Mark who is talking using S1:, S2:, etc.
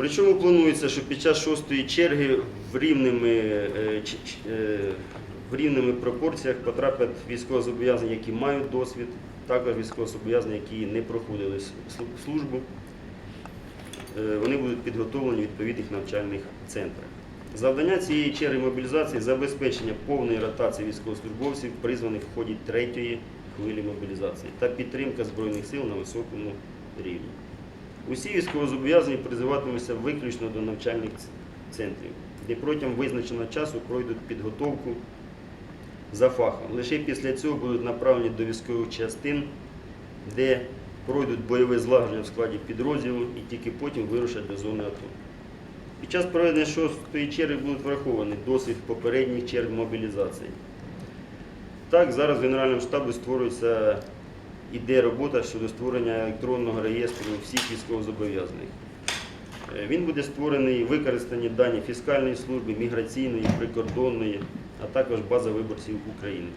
S1: Причому планується, що під час шостої черги в рівними, е, е, в рівними пропорціях потрапять військовозобов'язані, які мають досвід, також військовозобов'язані, які не проходили службу. Е, Вони будуть підготовлені в відповідних навчальних центрах. Завдання цієї черги мобілізації забезпечення повної ротації військовослужбовців, призваних в ході третьої хвилі мобілізації, та підтримка Збройних сил на високому рівні. Усі військовозобов'язані призиватимуться виключно до навчальних центрів, де протягом визначеного часу пройдуть підготовку за фахом. Лише після цього будуть направлені до військових частин, де пройдуть бойове злагодження в складі підрозділу і тільки потім вирушать до зони АТО. Під час проведення шостої черги будуть враховані досвід попередніх черг мобілізації. Так, зараз в Генеральному штабі створюється іде робота щодо створення електронного реєстру всіх військовозобов'язаних. Е, Він буде створений використані дані фіскальної служби, міграційної, прикордонної, а також база виборців України.